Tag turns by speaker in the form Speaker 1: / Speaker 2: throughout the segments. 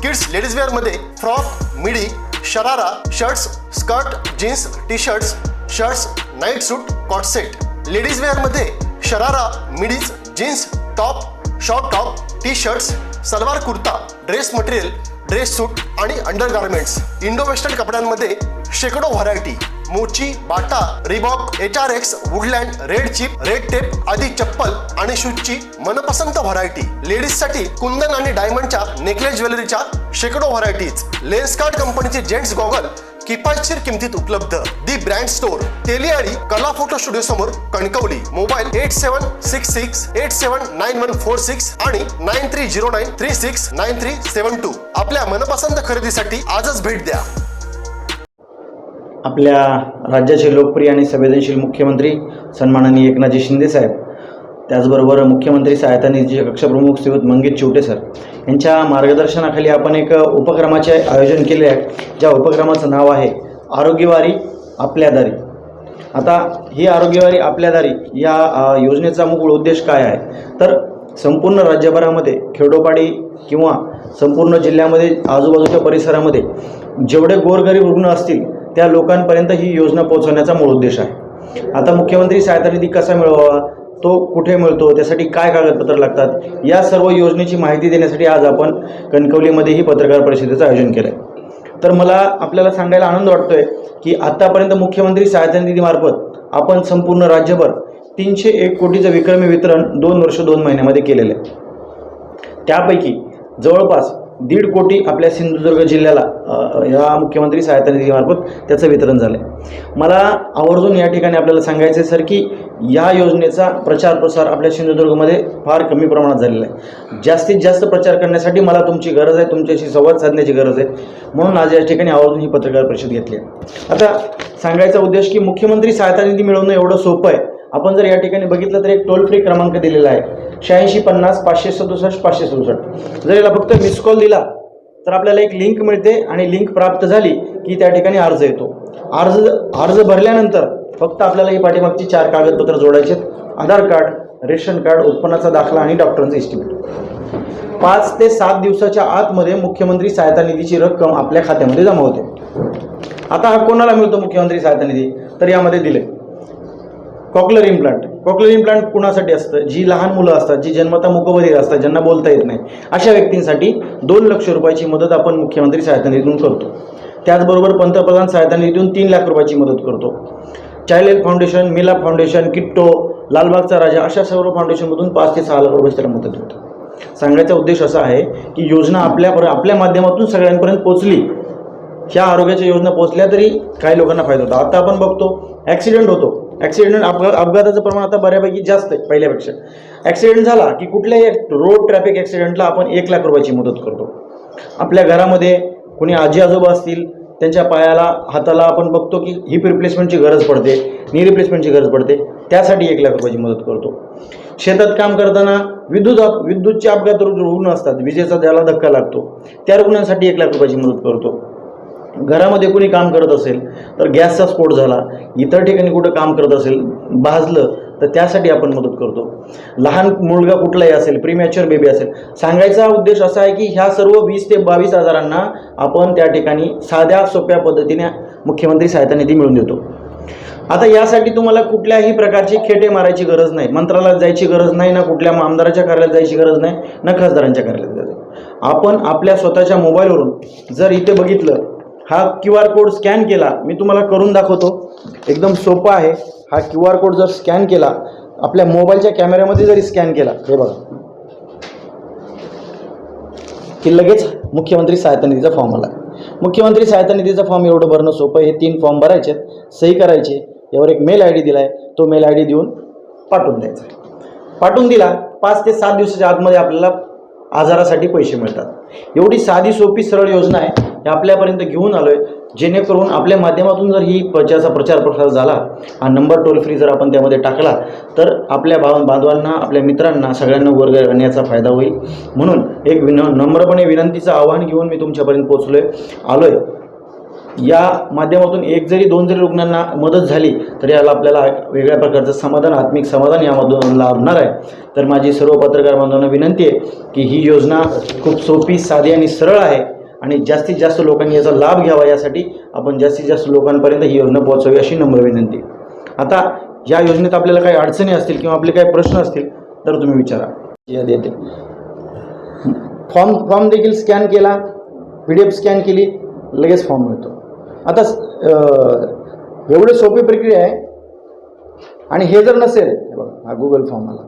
Speaker 1: kids ladies वेअरमध्ये frock midi sharara shirts skirt jeans T shirts shirts night suit cot set ladies वेअरमध्ये sharara midis jeans top short top T shirts salwar kurta dress material dress suit आणि undergarments Indo western कपड्यांमध्ये शेकडो variety Mochi Bata Reebok H R X Woodland Red Chief Red Tape आदी चप्पल आणि शूजची मनपसंत variety लेडीजसाठी कुंदन आणि डायमंडच्या necklace ज्वेलरीच्या शेकडो varieties Lenskart कंपनीचे जेंट्स गॉगल किफायतशीर किमतीत उपलब्ध. दी ब्रँड स्टोअर तेलियाळी कला फोटो स्टुडिओ समोर Kankavli. Mobile eight seven six six eight seven nine one four six आणि nine three zero nine three six nine three seven two आपल्या मनपसंत खरेदीसाठी आजच भेट द्या.
Speaker 2: आपल्या राज्याचे लोकप्रिय आणि संवेदनशील मुख्यमंत्री सन्माननीय एकनाथजी शिंदेसाहेब त्याचबरोबर मुख्यमंत्री सहायता निधीचे कक्षप्रमुख श्रीयुत मंगेश चिवटे सर यांच्या मार्गदर्शनाखाली आपण एक उपक्रमाचे आयोजन केले आहे ज्या उपक्रमाचं नाव आहे आरोग्यवारी आपल्या दारी. आता ही आरोग्यवारी आपल्या दारी या योजनेचा मूळ उद्देश काय आहे? तर संपूर्ण राज्यभरामध्ये खेडोपाडी किंवा संपूर्ण जिल्ह्यामध्ये आजूबाजूच्या परिसरामध्ये जेवढे गोरगरीब रुग्ण असतील त्या लोकांपर्यंत ही योजना पोहोचवण्याचा मूळ उद्देश आहे. आता मुख्यमंत्री सहायता निधी कसा मिळवावा तो कुठे मिळतो त्यासाठी काय कागदपत्र लागतात या सर्व योजनेची माहिती देण्यासाठी आज आपण कणकवलीमध्ये ही पत्रकार परिषदेचं आयोजन केलं आहे तर मला आपल्याला सांगायला आनंद वाटतो आहे की आत्तापर्यंत मुख्यमंत्री सहायता निधीमार्फत आपण संपूर्ण राज्यभर तीनशे एक कोटीचं विक्रमी वितरण दोन वर्ष दोन महिन्यामध्ये केलेलं आहे. त्यापैकी जवळपास दीड कोटी आपल्या सिंधुदुर्ग जिल्ह्याला या मुख्यमंत्री सहायता निधीमार्फत त्याचं वितरण झालं आहे मला आवर्जून या ठिकाणी आपल्याला सांगायचं आहे सर की या योजनेचा प्रचार प्रसार आपल्या सिंधुदुर्गमध्ये फार कमी प्रमाणात झालेला आहे. जास्तीत जास्त प्रचार करण्यासाठी मला तुमची गरज आहे तुमच्याशी संवाद साधण्याची गरज आहे. म्हणून आज या ठिकाणी आवर्जून ही पत्रकार परिषद घेतली आहे. आता सांगायचा उद्देश की मुख्यमंत्री सहायता निधी मिळवणं एवढं सोपं आहे आपण जर या ठिकाणी बघितलं तर एक टोल फ्री क्रमांक दिलेला आहे. शहाऐंशी पन्नास पाचशे सदुसष्ट पाचशे सदुसष्ट. जर याला फक्त मिस कॉल दिला तर आपल्याला एक लिंक मिळते आणि लिंक प्राप्त झाली की त्या ठिकाणी अर्ज येतो. अर्ज अर्ज भरल्यानंतर फक्त आपल्याला ही पाठीमागची चार कागदपत्र जोडायचे आहेत. आधार कार्ड रेशन कार्ड उत्पन्नाचा दाखला आणि डॉक्टरांचं इस्टिमेट पाच ते सात दिवसाच्या आतमध्ये मुख्यमंत्री सहायता निधीची रक्कम आपल्या खात्यामध्ये जमा होते. आता हा कोणाला मिळतो मुख्यमंत्री सहायता निधी? तर यामध्ये दिले कॉकलर इम्प्लांट कॉक्लर इम्प्लांट कुणासाठी असतं? जी लहान मुलं असतात जी जन्मता मुकबधीर असतात ज्यांना बोलता येत नाही अशा व्यक्तींसाठी दोन लक्ष रुपयाची मदत आपण मुख्यमंत्री सहायता निधीतून करतो. त्याचबरोबर पंतप्रधान सहायता निधीतून तीन लाख रुपयाची मदत करतो. चाइल्ड फाउंडेशन मिला फाउंडेशन किट्टो लालबागचा राजा अशा सर्व फाउंडेशनमधून पाच ते सहा लाख रुपये त्याला मदत होते. सांगायचा उद्देश असा आहे की योजना आपल्या आपल्या माध्यमातून सगळ्यांपर्यंत पोचली. ह्या आरोग्याच्या योजना पोचल्या तरी काही लोकांना फायदा होतो. आता आपण बघतो ॲक्सिडेंट होतो. हो. ॲक्सिडेंट अपघात अपघाताचं प्रमाण आता बऱ्यापैकी जास्त आहे पहिल्यापेक्षा. ॲक्सिडेंट झाला की कुठल्याही रोड ट्रॅफिक ॲक्सिडेंटला आपण एक लाख रुपयाची मदत करतो. आपल्या घरामध्ये कोणी आजी आजोबा असतील त्यांच्या पायाला हाताला आपण बघतो की हिप रिप्लेसमेंटची गरज पडते नी रिप्लेसमेंटची गरज पडते त्यासाठी एक लाख रुपयाची मदत करतो. शेतात काम करताना विद्युत अप विद्युतचे अपघात रुग्ण असतात विजेचा ज्याला धक्का लागतो. त्या रुग्णांसाठी एक लाख रुपयाची मदत करतो. घरामध्ये कोणी काम करत असेल तर गॅसचा स्फोट झाला इतर ठिकाणी कुठं काम करत असेल भाजलं तर त्यासाठी आपण मदत करतो. लहान मुलगा कुठलाही असेल प्रीमॅच्युअर बेबी असेल सांगायचा उद्देश असा आहे की ह्या सर्व वीस ते बावीस हजारांना आपण त्या ठिकाणी साध्या सोप्या पद्धतीने मुख्यमंत्री सहायता निधी मिळून देतो. आता यासाठी तुम्हाला कुठल्याही प्रकारची खेटे मारायची गरज नाही. मंत्रालयात जायची गरज नाही ना कुठल्या आमदाराच्या कार्यालयात जायची गरज नाही ना खासदारांच्या कार्यालयात जायची. आपण आपल्या स्वतःच्या मोबाईलवरून जर इथे बघितलं हा क्यू आर कोड स्कॅन केला मी तुम्हाला करून दाखवतो. एकदम सोपा आहे. हा क्यू आर कोड जर स्कॅन केला आपल्या मोबाईलच्या कॅमेऱ्यामध्ये जरी स्कॅन केला हे बघा. की लगेच मुख्यमंत्री सहायता निधीचा फॉर्म आला. मुख्यमंत्री सहायता निधीचा फॉर्म एवढं भरणं सोपं हे तीन फॉर्म भरायचे सही करायचे यावर एक मेल आय डी दिला आहे तो मेल आय डी देऊन पाठवून द्यायचा पाठवून दिला. पाच ते सात दिवसाच्या आतमध्ये आपल्याला आजारासाठी पैसे मिळतात. एवढी साधी सोपी सरळ योजना आहे हे आपल्यापर्यंत घेऊन आलो आहे जेणेकरून आपल्या माध्यमातून जर ही प्रचाराचा प्रचार प्रसार झाला हा नंबर टोल फ्री जर आपण त्यामध्ये टाकला तर आपल्या भाव बांधवांना आपल्या मित्रांना सगळ्यांना वर्ग करण्याचा फायदा होईल. म्हणून एक विन नम्रपणे विनंतीचं आव्हान घेऊन मी तुमच्यापर्यंत पोचलो आहे आलो आहे या माध्यमातून एक जरी दोन जरी रुग्णांना मदत झाली तर याला आपल्याला वेगळ्या प्रकारचं समाधान आत्मिक समाधान यामधून लाभणार आहे. तर माझी सर्व पत्रकार बांधवांना विनंती आहे की ही योजना खूप सोपी साधी आणि सरळ आहे आणि जास्तीत जास्त लोकांनी याचा लाभ घ्यावा यासाठी आपण जास्तीत जास्त लोकांपर्यंत ही योजना पोहोचावी अशी नम्र विनंती. आता या योजनेत आपल्याला काही अडचणी असतील किंवा आपले काही प्रश्न असतील तर तुम्ही विचारा. या देते. फॉर्म फॉर्म देखील स्कॅन केला पी डी एफ स्कॅन केली लगेच फॉर्म मिळतो. आता एवढी सोपी प्रक्रिया आहे. आणि हे जर नसेल हे बघा हा गुगल फॉर्म आला.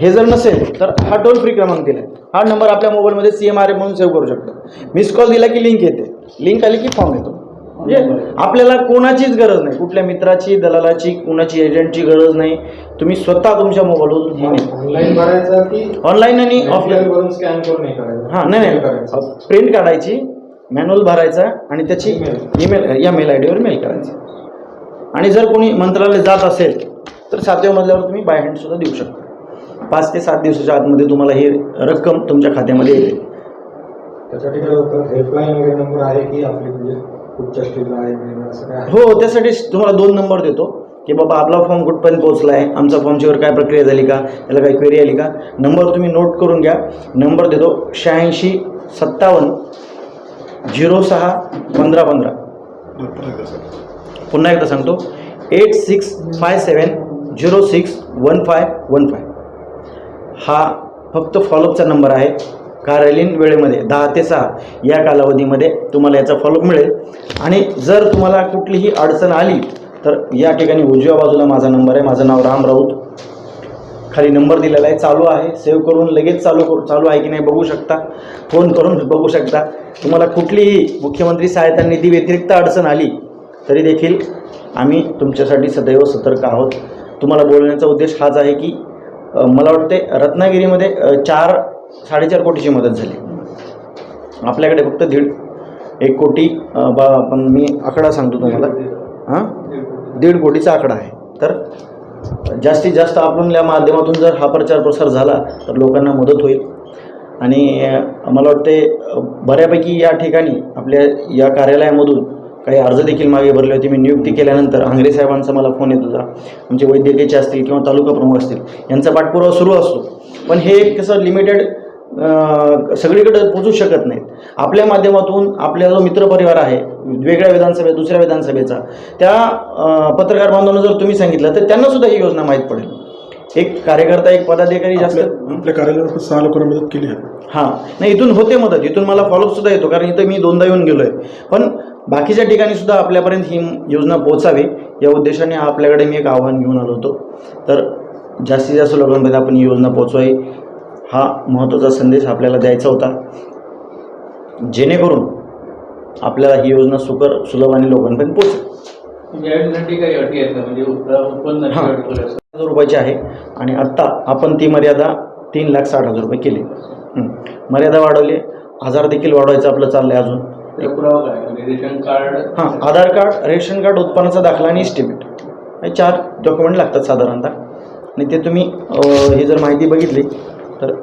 Speaker 2: हे जर नसेल तर हा टोल फ्री क्रमांक दिला हा नंबर आपल्या मोबाईलमध्ये सी एम आर एफ म्हणून सेव्ह करू शकतो. मिस कॉल दिला की लिंक येते. लिंक आली की फॉर्म येतो. म्हणजे आपल्याला कोणाचीच गरज नाही. कुठल्या मित्राची दलालाची कोणाची एजंटची गरज नाही. तुम्ही स्वतः तुमच्या मोबाईलवरून हे
Speaker 3: ऑनलाईन भरायचा की
Speaker 2: ऑनलाईन आणि ऑफलाईन
Speaker 3: वरून स्कॅन करून हे
Speaker 2: नाही
Speaker 3: करायचं.
Speaker 2: नाही प्रिंट काढायची. मॅन्युअल भरायचा आणि त्याची. ईमेल या मेल आय डीवर मेल करायची. आणि जर कोणी मंत्रालय जात असेल तर सातव्या मजल्यावर तुम्ही बाय हँडसुद्धा देऊ शकता. पाच ते सात दिवसाच्या आतमध्ये तुम्हाला ही रक्कम तुमच्या खात्यामध्ये येते.
Speaker 3: त्यासाठी हेल्पलाईन वगैरे नंबर आहे की आपली म्हणजे कुठच्या स्टेजला आहे वगैरे असं काय? आहे?
Speaker 2: हो त्यासाठी तुम्हाला दोन नंबर देतो. की बाबा आपला फॉर्म कुठपर्यंत पोहोचला आहे आमचा फॉर्मच्यावर काय प्रक्रिया झाली का? त्याला काही क्वेरी आली का? नंबर तुम्ही नोट करून घ्या. नंबर देतो शहाऐंशी सत्तावन्न झिरो सहा पंधरा पंधरा. पुन्हा एकदा सांगतो. Eight six five seven zero six one five one five. हा फक्त फॉलोअपचा नंबर आहे. कार्यालयीन वेळेमध्ये दहा ते सहा या कालावधीमध्ये तुम्हाला याचा फॉलोअप मिळेल. आणि जर तुम्हाला कुठलीही अडचण आली तर या ठिकाणी उजव्या बाजूला माझा नंबर आहे. माझं नाव राम राऊत. खाली नंबर दिलेला आहे चालू आहे. सेव्ह करून लगेच चालू करू चालू आहे की नाही बघू शकता. फोन करून बघू शकता. तुम्हाला कुठलीही मुख्यमंत्री सहायता निधी व्यतिरिक्त अडचण आली तरी देखील आम्ही तुमच्यासाठी सदैव सतर्क आहोत. तुम्हाला बोलण्याचा उद्देश हाच आहे की मला वाटते रत्नागिरीमध्ये चार साडेचार कोटीची मदत झाली. आपल्याकडे फक्त दीड एक कोटी बा पण मी आकडा सांगतो तुम्हाला. हां? दीड कोटीचा आकडा आहे. तर जास्तीत जास्त आपल्या माध्यमातून जर हा प्रचार प्रसार झाला तर लोकांना मदत होईल. आणि मला वाटते बऱ्यापैकी या ठिकाणी आपल्या या कार्यालयामधून काही अर्ज देखील मागे भरले होते. मी नियुक्ती केल्यानंतर आंग्रे साहेबांचा मला फोन येत होता. आमचे वैद्यकीयचे असतील किंवा तालुका प्रमुख असतील यांचा पाठपुरावा सुरू असतो. पण हे एक कसं लिमिटेड सगळीकडे पोचू शकत नाहीत. आपल्या माध्यमातून आपला जो मित्रपरिवार आहे वेगळ्या विधानसभे दुसऱ्या विधानसभेचा त्या पत्रकार बांधवांना जर तुम्ही सांगितलं तर त्यांना सुद्धा ही योजना माहीत पडेल. एक कार्यकर्ता एक पदाधिकारी जास्त
Speaker 4: आपल्या कार्यालयावर सहा लोकांना मदत केली आहे.
Speaker 2: हां. नाही इथून होते मदत. इथून मला फॉलोअप सुद्धा येतो कारण इथं मी दोनदा येऊन गेलो आहे पण बाकीच्या ठिकाणी सुद्धा आपल्यापर्यंत ही योजना पोहोचावी या उद्देशाने आपल्याकडे मी एक आव्हान घेऊन आलो होतो. तर जास्तीत जास्त लोकांपर्यंत आपण ही योजना पोचवावी. हा महत्त्वाचा संदेश आपल्याला द्यायचा होता. जेणेकरून आपल्याला ही योजना सुकर सुलभ आणि लोकांपर्यंत
Speaker 5: का? म्हणजे असं?
Speaker 2: हजार रुपयाची आहे. आणि आत्ता आपण ती मर्यादा तीन लाख साठ हजार रुपये केली. मर्यादा वाढवली. हजार देखील वाढवायचं आपलं चाललं आहे अजून
Speaker 5: म्हणजे रेशन कार्ड?
Speaker 2: हां आधार कार्ड रेशन कार्ड उत्पन्नाचा दाखला आणि इस्टिमेट हे चार डॉक्युमेंट लागतात साधारणतः. आणि ते तुम्ही हे जर माहिती बघितली तर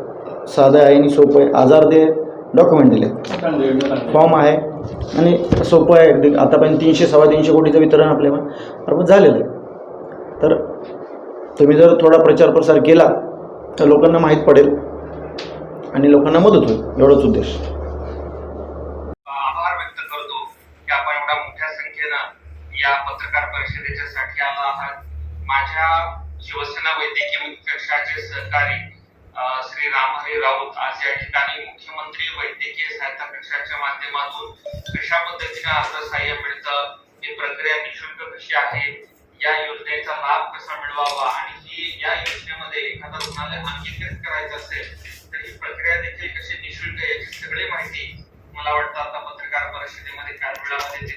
Speaker 2: साधं आहे आणि सोपं आहे आजार ते डॉक्युमेंट दिले.
Speaker 5: आहे.
Speaker 2: फॉर्म आहे. आणि सोपं आहे. अगदी आतापर्यंत तीनशे सव्वा तीनशे कोटीचं वितरण आपल्या बरोबर झालेलं आहे. तर तुम्ही जर थोडा प्रचार प्रसार केला तर लोकांना माहीत पडेल. आणि लोकांना मदत होईल. एवढाच उद्देश.
Speaker 6: आभार व्यक्त करतो की आपण एवढ्या मोठ्या संख्येनं या पत्रकार परिषदेच्या साठी आला आहात. माझ्या शिवसेना वैद्यकीय कक्षाचे सहकारी श्री रामहरी राऊत आज या ठिकाणी मुख्यमंत्री वैद्यकीय सहायता कक्षाच्या माध्यमातून कशा पद्धतीने अर्थसहाय्य मिळतं ही प्रक्रिया निशुल्क कशी आहे या योजनेचा लाभ कसा मिळवावा आणि ही या योजनेमध्ये एखादा रुग्णालय अंगीकृत करायचं असेल तर ही प्रक्रिया देखील कशी निशुल्क आहे याची सगळी माहिती मला वाटतं आता पत्रकार परिषदेमध्ये काही वेळामध्ये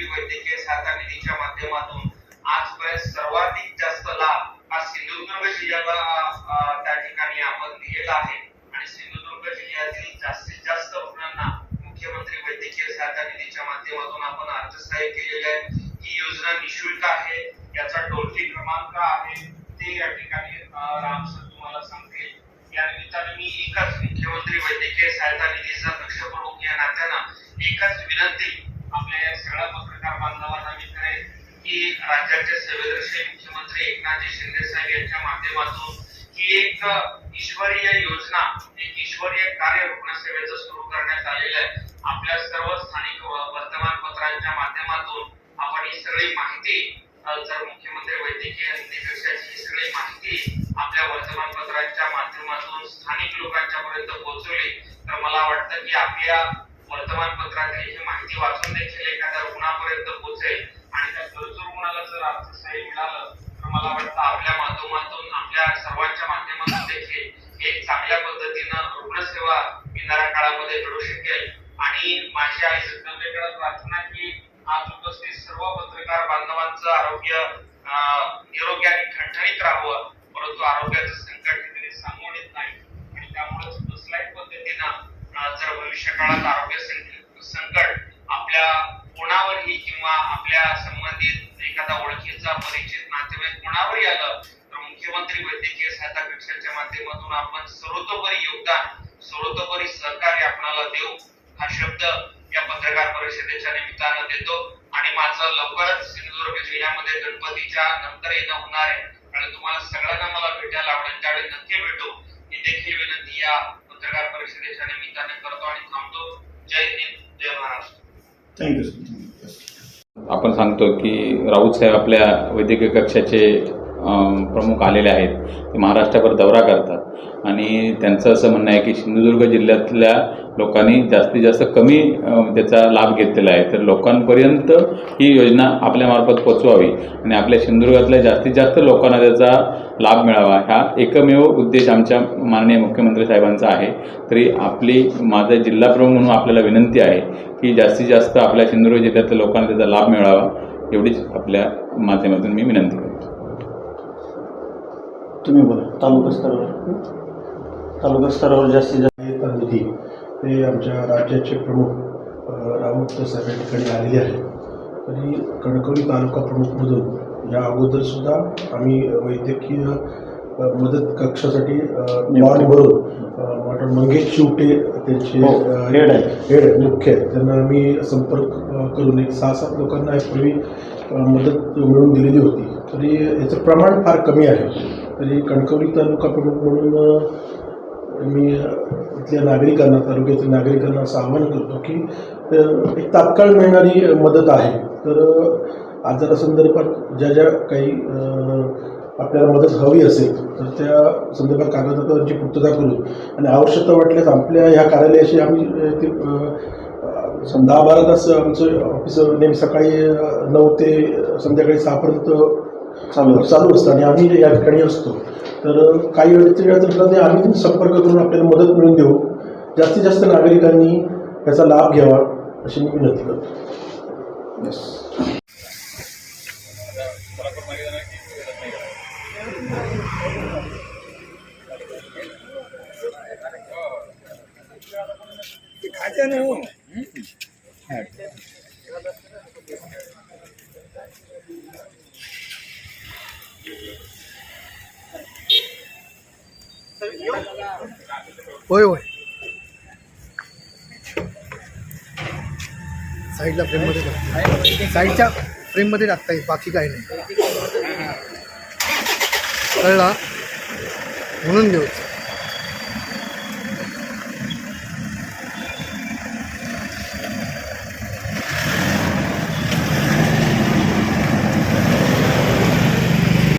Speaker 6: मुख्यमंत्री वैद्यकीय सहायता राज्याचे सेवेदर्शी मुख्यमंत्री एकनाथजी शिंदे साहेब यांच्या माध्यमातून ही एक ईश्वरीय योजना एक ईश्वरीय कार्य रुग्णसेवेचं सुरू करण्यात आलेलं आहे. आपल्या सर्व स्थानिक वर्तमानपत्रांच्या माध्यमातून आपण ही सगळी माहिती जर मुख्यमंत्री वैद्यकीय निकषाची ही सगळी माहिती आपल्या वर्तमानपत्रांच्या माध्यमातून स्थानिक लोकांच्या पर्यंत पोहोचवली तर मला वाटतं की आपल्या वर्तमानपत्रातील ही माहिती वाचून देखील एखाद्या रुग्णापर्यंत पोहोचेल आणि त्या गरजू मिळालं तर मला वाटतं आपल्या माध्यमातून आपल्या सर्वांच्या माध्यमातून देखील एक चांगल्या पद्धतीनं रुग्णसेवा येणाऱ्या काळामध्ये घडू शकेल. आणि माझी आई जगदंबेकडे प्रार्थना की आज उपस्थित सर्व पत्रकार बांधवांचं आरोग्य निरोगी आणि ठणठणीत राहावं. आपणाला देऊ हा शब्द या पत्रकार परिषदेच्या निमित्तानं देतो. आणि माझं लवकरच सिंधुदुर्ग जिल्ह्यामध्ये गणपतीच्या नंतर येणं होणार आहे. आणि तुम्हाला सगळ्यांना मला भेटायला आवडेल. त्यावेळी नक्की भेटू. ही देखील विनंती या पत्रकार परिषदेच्या निमित्ताने करतो आणि थांबतो. जय हिंद. जय महाराष्ट्र.
Speaker 4: थँक्यू
Speaker 7: आपण सांगतो की राऊत साहेब आपल्या वैद्यकीय कक्षाचे प्रमुख आलेले आहेत. ते महाराष्ट्राभर दौरा करतात. आणि त्यांचं असं म्हणणं आहे की सिंधुदुर्ग जिल्ह्यातल्या लोकांनी जास्तीत जास्त कमी त्याचा लाभ घेतलेला आहे. तर लोकांपर्यंत ही योजना आपल्यामार्फत पोचवावी आणि आपल्या सिंधुदुर्गातल्या जास्तीत जास्त लोकांना त्याचा लाभ मिळावा. हा एकमेव उद्देश आमच्या माननीय मुख्यमंत्री साहेबांचा आहे. तरी आपली माझा जिल्हा प्रमुख म्हणून आपल्याला विनंती आहे की जास्तीत जास्त आपल्या सिंधुदुर्ग जिल्ह्यातल्या लोकांना त्याचा लाभ मिळावा. एवढीच आपल्या माध्यमातून मी विनंती करतो.
Speaker 2: तुम्ही बोला. तालुका स्तरावर. तालुका स्तरावर जास्तीत जास्त
Speaker 4: निधी ते आमच्या राज्याचे प्रमुख राऊत साहेब या ठिकाणी आलेले आहेत. तरी कणकवली तालुका प्रमुखमधून या अगोदरसुद्धा आम्ही वैद्यकीय मदत कक्षासाठी बॉन्ड भरून. डॉक्टर मंगेश शिवटे त्यांचे
Speaker 2: हो, हेड आहे.
Speaker 4: हेड आहे, मुख्य आहे त्यांना आम्ही संपर्क करून एक सहा सात लोकांना यापूर्वी अ, मदत मिळवून दिलेली होती. तरी याचं प्रमाण फार कमी आहे. तरी कणकवली तालुका प्रमुख म्हणून मी इथल्या नागरिकांना तालुक्यातील नागरिकांना असं आवाहन करतो की एक तात्काळ मिळणारी मदत आहे. तर आजारासंदर्भात ज्या ज्या काही आपल्याला मदत हवी असेल तर त्या संदर्भात कागदपत्रांची पूर्तता करू. आणि आवश्यकता वाटल्यास आपल्या ह्या कार्यालयाशी आम्ही ते दहा बारा तास आमचं ऑफिस नेहमी सकाळी नऊ ते संध्याकाळी सहापर्यंत
Speaker 2: चालू
Speaker 4: चालू असतं आणि आम्ही या ठिकाणी असतो. तर काही वेळेच्या वेळेला आम्ही संपर्क करून आपल्याला मदत मिळवून देऊ. जास्तीत जास्त नागरिकांनी याचा लाभ घ्यावा अशी मी विनंती करतो.
Speaker 8: होय होय. साईडला फ्रेममध्ये साईडच्या फ्रेममध्ये टाकता येईल बाकी काही नाही. कळला म्हणून घेऊ.